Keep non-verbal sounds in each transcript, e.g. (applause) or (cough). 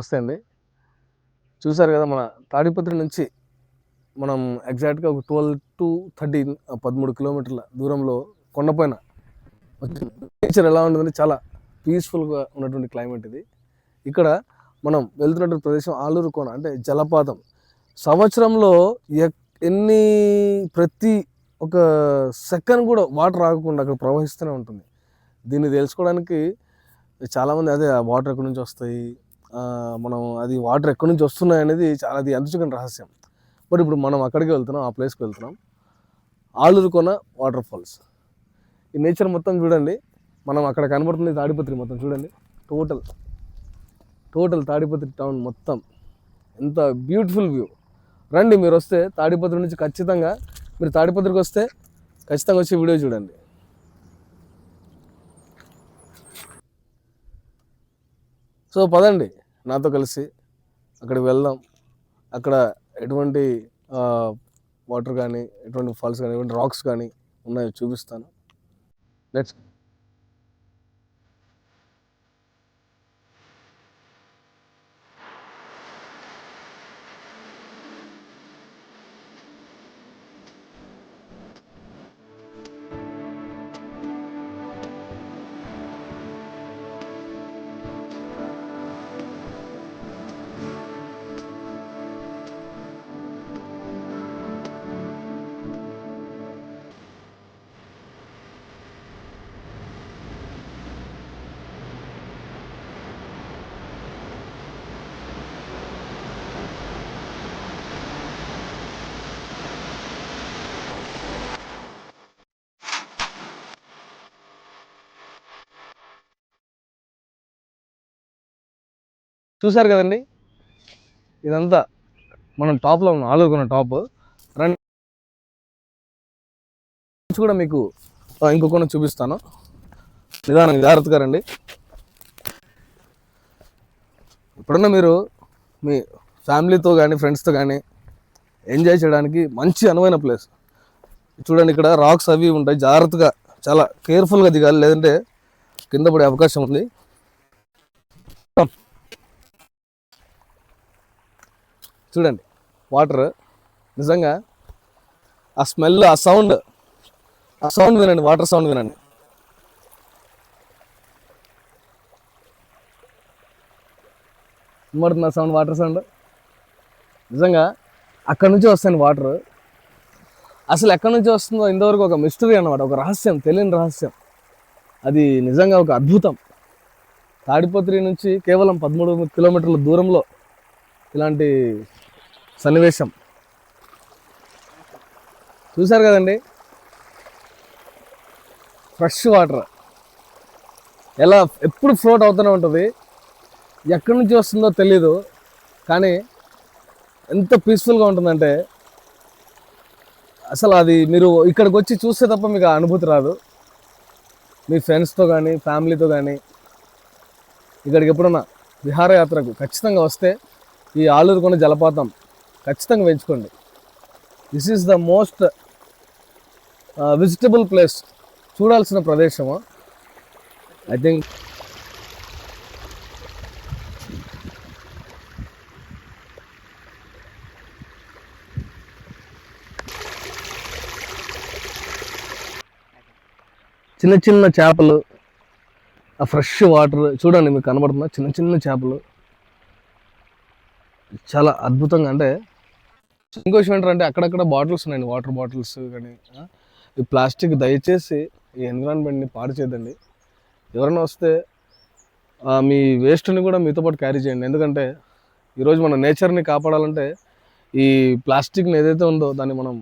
నమస్తే అండి చూసారు కదా మన తాడిపత్రి నుంచి మనం ఎగ్జాక్ట్గా ఒక ట్వెల్వ్ టు థర్టీన్ పదమూడు కిలోమీటర్ల దూరంలో కొండపైన నేచర్ ఎలా ఉంటుందంటే చాలా పీస్ఫుల్గా ఉన్నటువంటి క్లైమేట్ ఇది. ఇక్కడ మనం వెళ్తున్నటువంటి ప్రదేశం ఆలూరు కోన అంటే జలపాతం. సంవత్సరంలో ఎన్ని ప్రతి ఒక సెకండ్ కూడా వాటర్ ఆగకుండా అక్కడ ప్రవహిస్తూనే ఉంటుంది. దీన్ని తెలుసుకోవడానికి చాలామంది అదే ఆ వాటర్ ఎక్కడి నుంచి వస్తాయి మనం అది వాటర్ ఎక్కడి నుంచి వస్తున్నాయి అనేది చాలా అది ఎంతచుకని రహస్యం. బట్ ఇప్పుడు మనం అక్కడికి వెళ్తున్నాం ఆ ప్లేస్కి వెళ్తున్నాం. ఆలూరు కొన వాటర్ ఫాల్స్ ఈ నేచర్ మొత్తం చూడండి. మనం అక్కడ కనబడుతుంది తాడిపత్రి మొత్తం చూడండి. టోటల్ టోటల్ తాడిపత్రి టౌన్ మొత్తం. ఎంత బ్యూటిఫుల్ వ్యూ రండి మీరు వస్తే తాడిపత్రి నుంచి ఖచ్చితంగా మీరు తాడిపత్రికి వస్తే ఖచ్చితంగా వచ్చి వీడియో చూడండి. సో పదండి. నాతో కలిసి అక్కడికి వెళ్దాం. అక్కడ ఎటువంటి వాటర్ కానీ ఎటువంటి ఫాల్స్ కానీ ఎటువంటి రాక్స్ కానీ ఉన్నాయో చూపిస్తాను. లెట్స్ చూసారు కదండి? ఇదంతా మనం టాప్లో ఉన్నాం ఆలోకున్న టాప్. రండి. కూడా మీకు ఆ, ఇంకొక చూపిస్తాను. నిదానం జాగ్రత్తగా రండి. ఇప్పుడున్న మీరు మీ ఫ్యామిలీతో కానీ ఫ్రెండ్స్తో కానీ ఎంజాయ్ చేయడానికి మంచి అనువైన ప్లేస్. చూడండి ఇక్కడ రాక్స్ అవి ఉంటాయి. జాగ్రత్తగా చాలా కేర్ఫుల్గా దిగాలి. లేదంటే కింద పడే అవకాశం ఉంది. చూడండి వాటర్ నిజంగా ఆ స్మెల్ ఆ సౌండ్ ఆ సౌండ్ వినండి వాటర్ సౌండ్ వినండి. వినబడుతుంది ఆ సౌండ్ వాటర్ సౌండ్. నిజంగా అక్కడ నుంచి వస్తాను వాటర్. అసలు ఎక్కడి నుంచి వస్తుందో ఇంతవరకు ఒక మిస్టరీ అన్నమాట ఒక రహస్యం తెలియని రహస్యం. అది నిజంగా ఒక అద్భుతం. తాడిపత్రి నుంచి కేవలం పదమూడు కిలోమీటర్ల దూరంలో ఇలాంటి సన్నివేశం. చూశారు కదండి? Fresh water. ఎలా ఎప్పుడు ఫ్లోట్ అవుతూనే ఉంటుంది. ఎక్కడి నుంచి వస్తుందో తెలీదు. కానీ ఎంత పీస్ఫుల్గా ఉంటుందంటే అసలు అది మీరు ఇక్కడికి వచ్చి చూస్తే తప్ప మీకు ఆ అనుభూతి రాదు. మీ ఫ్రెండ్స్తో కానీ ఫ్యామిలీతో కానీ ఇక్కడికి ఎప్పుడన్నా విహారయాత్రకు ఖచ్చితంగా వస్తే ఈ ఆలూరుకొండ జలపాతం ఖచ్చితంగా పెంచుకోండి this is the most visitable place చూడాల్సిన ప్రదేశము? ఐ థింక్ చిన్న చిన్న చేపలు ఆ ఫ్రెష్ వాటర్ చూడండి మీకు కనబడుతుందా? చిన్న చిన్న చేపలు. చాలా అద్భుతంగా అంటే ఇంకో విషయం ఏంటంటే అక్కడక్కడ బాటిల్స్ ఉన్నాయండి వాటర్ బాటిల్స్ కానీ ఈ ప్లాస్టిక్ దయచేసి ఈ ఎన్విరాన్మెంట్ని పాడు చేయదండి ఎవరైనా వస్తే మీ వేస్ట్ని కూడా మీతో పాటు క్యారీ చేయండి. ఎందుకంటే ఈరోజు మన నేచర్ని కాపాడాలంటే ఈ ప్లాస్టిక్ని ఏదైతే ఉందో దాన్ని మనం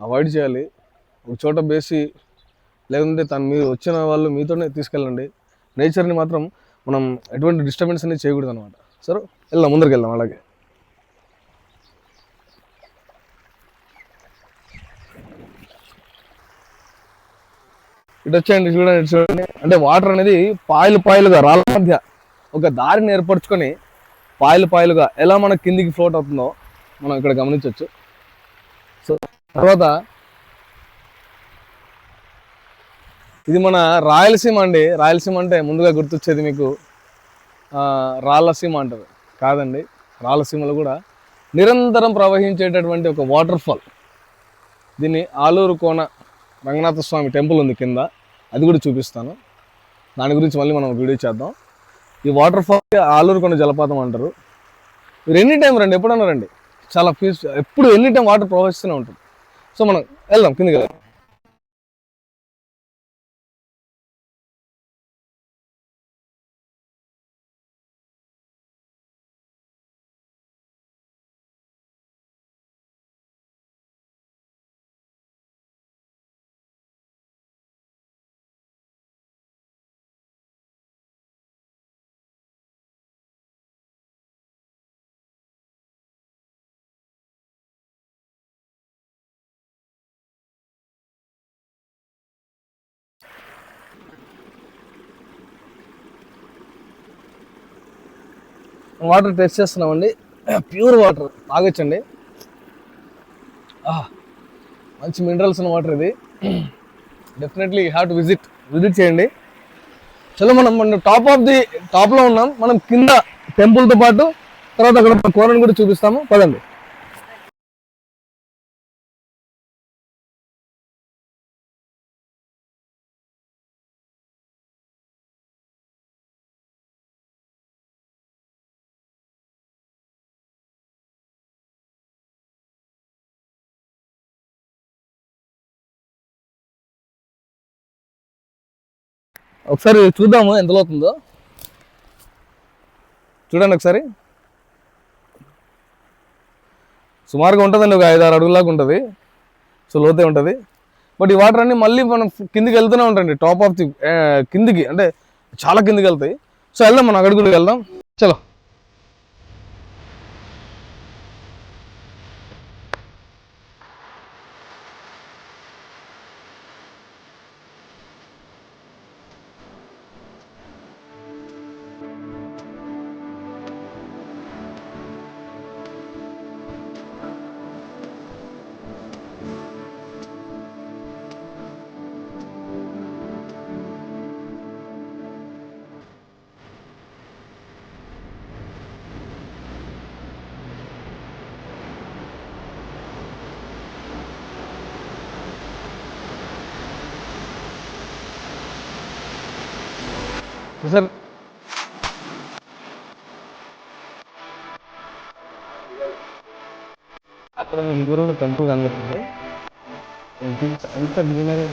అవాయిడ్ చేయాలి. ఒక చోట బేసి లేకుంటే తను మీరు వచ్చిన వాళ్ళు మీతోనే తీసుకెళ్ళండి. నేచర్ని మాత్రం మనం ఎటువంటి డిస్టర్బెన్స్ అనేది చేయకూడదు అనమాట సరే వెళ్దాం ముందరికి వెళ్దాం అలాగే. ఇటు వచ్చేయండి చూడండి చూడండి. అంటే వాటర్ అనేది పాయలు పాయలుగా రాళ్ళ మధ్య ఒక దారిని ఏర్పరచుకొని పాయలు పాయలుగా ఎలా మన కిందికి ఫ్లోట్ అవుతుందో మనం ఇక్కడ గమనించవచ్చు. సో తర్వాత ఇది మన రాయలసీమ అండి. రాయలసీమ అంటే ముందుగా గుర్తొచ్చేది మీకు రాళ్ళసీమ అంటారు. కాదండి రాళ్ళసీమలో కూడా నిరంతరం ప్రవహించేటటువంటి ఒక వాటర్ ఫాల్ దీన్ని ఆలూరు కోన రంగనాథ స్వామి టెంపుల్ ఉంది కింద. అది కూడా చూపిస్తాను. దాని గురించి మళ్ళీ మనం వీడియో చేద్దాం. ఈ వాటర్ ఫాల్ ఆలూరు కొండ జలపాతం అంటారు. మీరు ఎనీ టైం రండి ఎప్పుడన్నా రండి. చాలా పీస్ ఎప్పుడు ఎనీ టైం వాటర్ ప్రవహిస్తూనే ఉంటుంది. సో మనం వెళ్దాం కిందకి వెళ్దాం. వాటర్ టెస్ట్ చేస్తున్నామండి. ప్యూర్ వాటర్ తాగొచ్చండి. మంచి మినరల్స్ ఉన్న వాటర్ ఇది. Definitely have to visit visit చేయండి. చలో మనం మనం టాప్ ఆఫ్ ది టాప్లో ఉన్నాం. మనం కింద టెంపుల్తో పాటు తర్వాత అక్కడ కోరని కూడా చూపిస్తాము. పదండి. ఒకసారి చూద్దాము ఎంత అవుతుందో. చూడండి ఒకసారి. సుమారుగా ఉంటుందండి ఒక ఐదు ఆరు అడుగులాగా ఉంటుంది. సో లోతే ఉంటుంది. బట్ ఈ వాటర్ అన్ని మళ్ళీ మనం కిందికి వెళ్తూనే ఉంటాయండి. టాప్ ఆఫ్ ది కిందికి అంటే చాలా కిందికి వెళ్తాయి. సో వెళ్దాం మనం అక్కడికి వెళ్దాం. చలో. సార్ అక్కడ దూరంలో టెంపుల్ కనబడుతుంది ఎంత గ్రీనరీ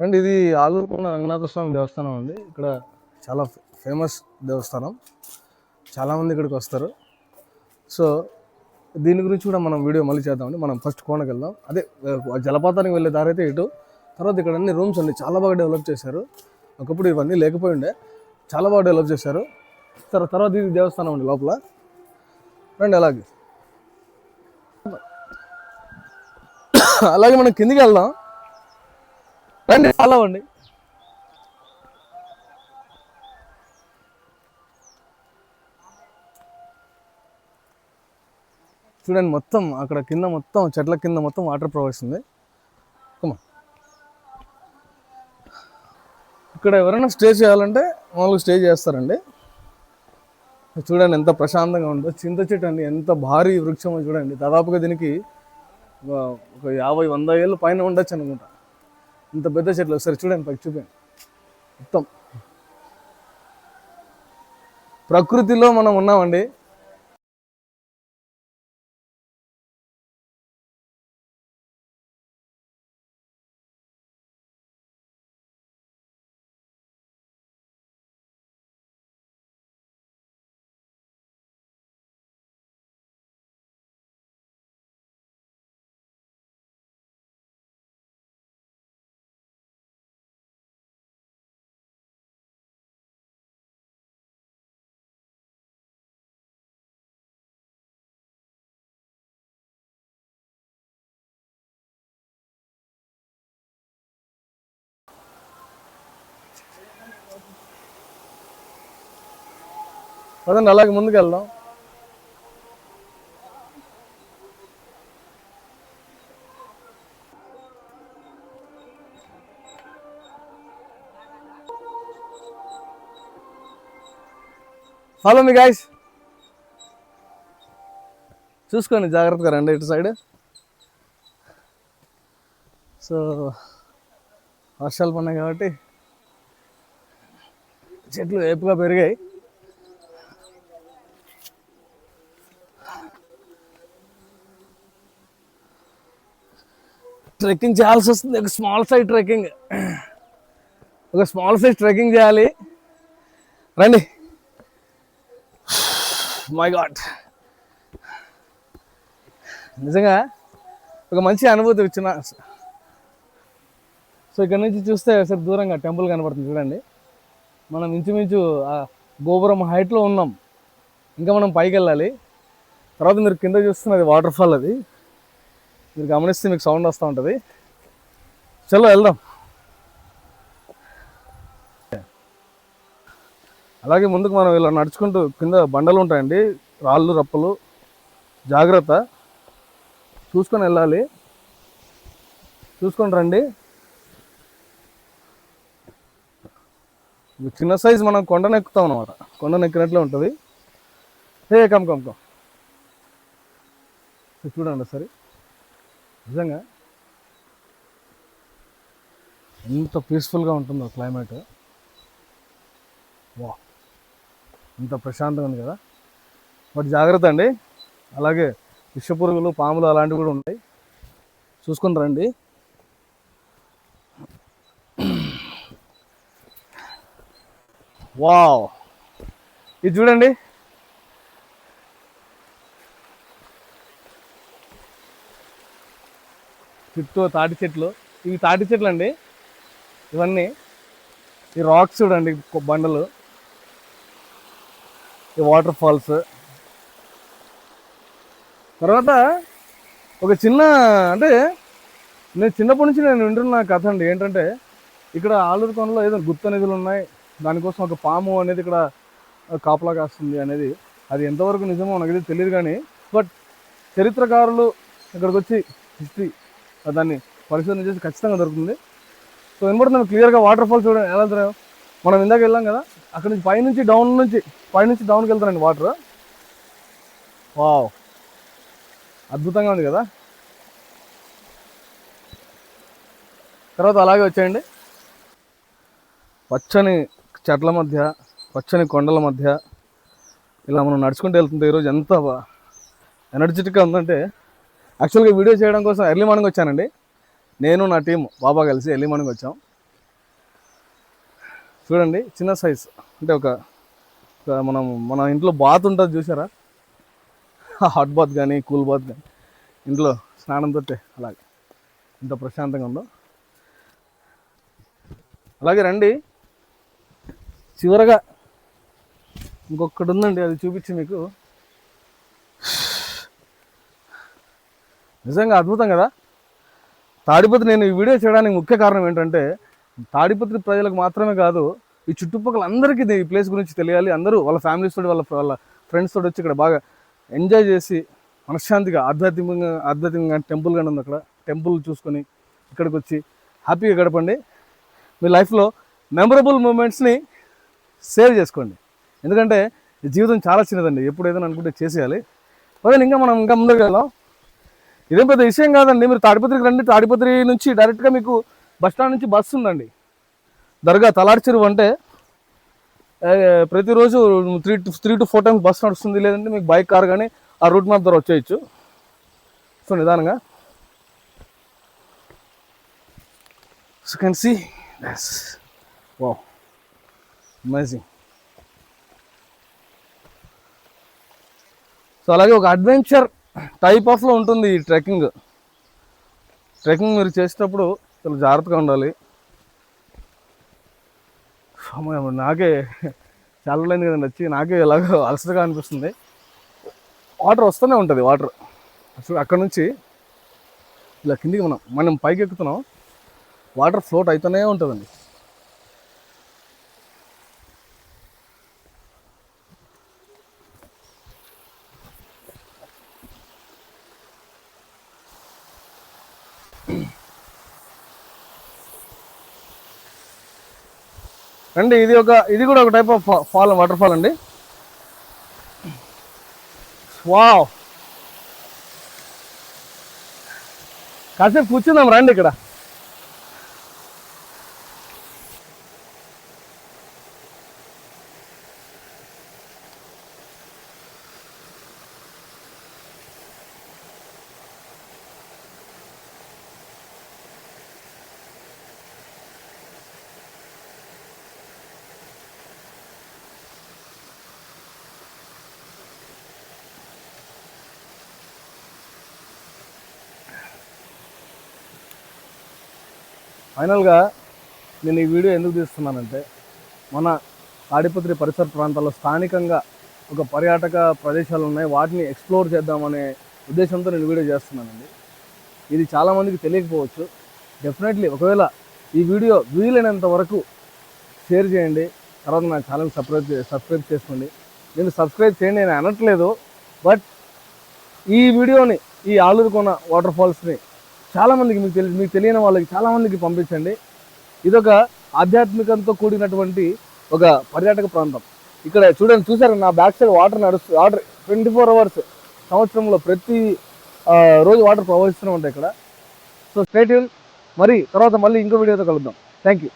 అండ్ ఇది ఆలూరుకున్న రంగనాథ స్వామి దేవస్థానం అండి. ఇక్కడ చాలా ఫేమస్ దేవస్థానం. చాలామంది ఇక్కడికి వస్తారు. సో దీని గురించి కూడా మనం వీడియో మళ్ళీ చేద్దామండి. మనం ఫస్ట్ కోనకి వెళ్దాం. అదే జలపాతానికి వెళ్ళే దారి అయితే ఇటు. తర్వాత ఇక్కడ అన్ని రూమ్స్ అండి చాలా బాగా డెవలప్ చేశారు. ఒకప్పుడు ఇవన్నీ లేకపోయి ఉండే. చాలా బాగా డెవలప్ చేశారు. తర్వాత తర్వాత ఇది దేవస్థానం అండి లోపల. రండి అలాగే. (coughs) అలాగే మనం కిందికి వెళ్దాం. రండి ఫాలో అవ్వండి చూడండి మొత్తం అక్కడ కింద మొత్తం చెట్ల కింద మొత్తం వాటర్ ప్రవహిస్తుంది. Come ఇక్కడ ఎవరైనా స్టే చేయాలంటే మామూలుగా స్టే చేస్తారండి. చూడండి ఎంత ప్రశాంతంగా ఉందో. చింత చెట్టు అండి ఎంత భారీ వృక్షమో చూడండి. దాదాపుగా దీనికి ఒక యాభై వంద ఏళ్ళు పైన ఉండొచ్చు అనుకుంటా. ఇంత పెద్ద చెట్లు ఒకసారి చూడండి పైకి చూపండి మొత్తం. ప్రకృతిలో మనం ఉన్నామండి. పదండి అలాగే ముందుకు వెళ్దాం ఫాలో మీ గాయస్ చూసుకోండి జాగ్రత్తగా రండి ఇటు సైడ్ సో వర్షాలు పడినాయి కాబట్టి చెట్లు వేపుగా పెరిగాయి. ట్రెక్కింగ్ చేయాల్సి వస్తుంది. ఒక స్మాల్ సైజ్ ట్రెక్కింగ్. ఒక స్మాల్ సైజ్ ట్రెక్కింగ్ చేయాలి. రండి. మై గాడ్ నిజంగా ఒక మంచి అనుభూతి వచ్చిన సో ఇక్కడ నుంచి చూస్తే ఒకసారి దూరంగా టెంపుల్ కనబడుతుంది చూడండి. మనం ఇంచుమించు ఆ గోపురం హైట్లో ఉన్నాం. ఇంకా మనం పైకి వెళ్ళాలి. తర్వాత మీరు కింద చూస్తున్నది వాటర్ ఫాల్ అది. మీరు గమనిస్తే మీకు సౌండ్ వస్తూ ఉంటుంది. చలో వెళ్దాం. అలాగే ముందుకు మనం ఇలా నడుచుకుంటూ కింద బండలు ఉంటాయండి. రాళ్ళు రప్పలు. జాగ్రత్త. చూసుకొని వెళ్ళాలి. చూసుకొని రండి. చిన్న సైజు మనం కొండ నెక్కుతాం అనమాట కొండ నెక్కినట్లే ఉంటుంది. ఏ కమ్ కమ్ కమ్ చూడండి సరే నిజంగా ఎంత పీస్ఫుల్గా ఉంటుందో క్లైమేట్ వా ఇంత ప్రశాంతంగా ఉంది కదా. బట్ జాగ్రత్త అండి. అలాగే విషపురుగులు పాములు అలాంటివి కూడా ఉంటాయి. చూసుకుని రండి. వావ్. ఇది చూడండి. చుట్టూ తాటి చెట్లు. ఇవి తాటి చెట్లు అండి ఇవన్నీ ఈ రాక్స్ చూడండి బండలు. ఈ వాటర్ ఫాల్స్ తర్వాత ఒక చిన్న అంటే నేను చిన్నప్పటి నుంచి నేను వింటున్న కథ అండి. ఏంటంటే ఇక్కడ ఆలూరు కొనలో ఏదో గుప్త నిధులు ఉన్నాయి. దానికోసం ఒక పాము అనేది ఇక్కడ కాపలా కాస్తుంది అనేది. అది ఎంతవరకు నిజమో నాకు తెలియదు కానీ బట్ చరిత్రకారులు ఇక్కడికి వచ్చి హిస్టరీ దాన్ని పరిశోధన చేసి ఖచ్చితంగా దొరుకుతుంది. సో వినబడుతుంది క్లియర్గా వాటర్ ఫాల్స్ చూడండి ఎలా వెళ్తున్నాయో మనం ఇందాక వెళ్ళాం కదా అక్కడ నుంచి పైనుంచి డౌన్ నుంచి పైనుంచి డౌన్కి వెళ్తానండి వాటర్. వావ్. అద్భుతంగా ఉంది కదా? తర్వాత అలాగే వచ్చేయండి. పచ్చని చెట్ల మధ్య పచ్చని కొండల మధ్య ఇలా మనం నడుచుకుంటూ వెళ్తుంటే ఈరోజు ఎంత ఎనర్జెటిక్గా ఉందంటే యాక్చువల్గా వీడియో చేయడం కోసం ఎర్లీ మార్నింగ్ వచ్చానండి. నేను నా టీం బాబా కలిసి ఎర్లీ మార్నింగ్ వచ్చాం. చూడండి చిన్న సైజ్ అంటే ఒక మనం మన ఇంట్లో బాత్ ఉంటుంది చూసారా? హాట్ బాత్ కానీ కూల్ బాత్ కానీ ఇంట్లో స్నానం అలాగే. ఇంత ప్రశాంతంగా ఉందో. అలాగే రండి. చివరగా ఇంకొకటి ఉందండి అది చూపించి మీకు. నిజంగా అద్భుతం కదా? తాడిపత్రి నేను ఈ వీడియో చేయడానికి ముఖ్య కారణం ఏంటంటే తాడిపత్రి ప్రజలకు మాత్రమే కాదు ఈ చుట్టుపక్కల అందరికీ ఇది- ఈ ప్లేస్ గురించి తెలియాలి. అందరూ వాళ్ళ ఫ్యామిలీస్ తోటి వాళ్ళ వాళ్ళ ఫ్రెండ్స్ తోటి వచ్చి ఇక్కడ బాగా ఎంజాయ్ చేసి మనశ్శాంతిగా ఆధ్యాత్మికంగా ఆధ్యాత్మికంగా టెంపుల్ కానీ ఉంది అక్కడ. టెంపుల్ చూసుకొని ఇక్కడికి వచ్చి హ్యాపీగా గడపండి. మీ లైఫ్లో మెమరబుల్ మూమెంట్స్ని సేవ్ చేసుకోండి. ఎందుకంటే ఈ జీవితం చాలా చిన్నదండి. ఎప్పుడు ఏదైనా అనుకుంటే చేసేయాలి. అదే ఇంకా మనం ఇంకా ముందుకు వెళ్దాం. ఇదేం పెద్ద విషయం కాదండి. మీరు తాడిపత్రికి రండి. తాడిపత్రి నుంచి డైరెక్ట్గా మీకు బస్ స్టాండ్ నుంచి బస్సు ఉందండి. దర్గా తలాడి చెరువు అంటే ప్రతిరోజు three to three to four times bus నడుస్తుంది. లేదంటే మీకు బైక్ కార్ కానీ ఆ రూట్ మ్యాప్ ద్వారా వచ్చేయచ్చు. సో నిదానంగా. So can see wow amazing so అలాగే ఒక అడ్వెంచర్ టైప్ ఆఫ్లో ఉంటుంది ఈ ట్రెక్కింగ్ ట్రెక్కింగ్ మీరు చేసేటప్పుడు చాలా జాగ్రత్తగా ఉండాలి. నాకే చాలా రోజులైంది కదండి వచ్చి నాకే ఎలాగో అలసటగా అనిపిస్తుంది. వాటర్ వస్తూనే ఉంటుంది వాటర్ అసలు అక్కడ నుంచి ఇలా కిందికి మనం మనం పైకి ఎక్కుతున్నాం వాటర్ ఫ్లోట్ అవుతూనే ఉంటుందండి. అండి ఇది ఒక ఇది కూడా ఒక type of fall water fall అండి. వావ్ కాసేపు కూర్చుందాం రండి ఇక్కడ. ఫైనల్గా నేను ఈ వీడియో ఎందుకు తీస్తున్నానంటే మన తాడిపత్రి పరిసర ప్రాంతాల్లో స్థానికంగా ఒక పర్యాటక ప్రదేశాలు ఉన్నాయి వాటిని ఎక్స్ప్లోర్ చేద్దామనే ఉద్దేశంతో నేను వీడియో చేస్తున్నానండి. ఇది చాలామందికి తెలియకపోవచ్చు. డెఫినెట్లీ ఒకవేళ ఈ వీడియో వీలైనంత వరకు షేర్ చేయండి. తర్వాత నా ఛానల్ సబ్స్క్రైబ్ చే- సబ్స్క్రైబ్ చేసుకోండి. నేను సబ్స్క్రైబ్ చేయండి నేను అనట్లేదు బట్ ఈ వీడియోని ఈ ఆలూరుకోన వాటర్ ఫాల్స్ని చాలామందికి మీకు తెలి మీకు తెలియని వాళ్ళకి చాలామందికి పంపించండి. ఇదొక ఆధ్యాత్మికంతో కూడినటువంటి ఒక పర్యాటక ప్రాంతం. ఇక్కడ చూడండి చూసారు నా బ్యాక్ సైడ్ వాటర్ నడుస్తు వాటర్ ట్వంటీ ఫోర్ అవర్స్ సంవత్సరంలో ప్రతి రోజు వాటర్ ప్రవహిస్తూనే ఉంటాయి ఇక్కడ. సో స్టేట్ మరి తర్వాత మళ్ళీ ఇంకో వీడియోతో కలుద్దాం. Thank you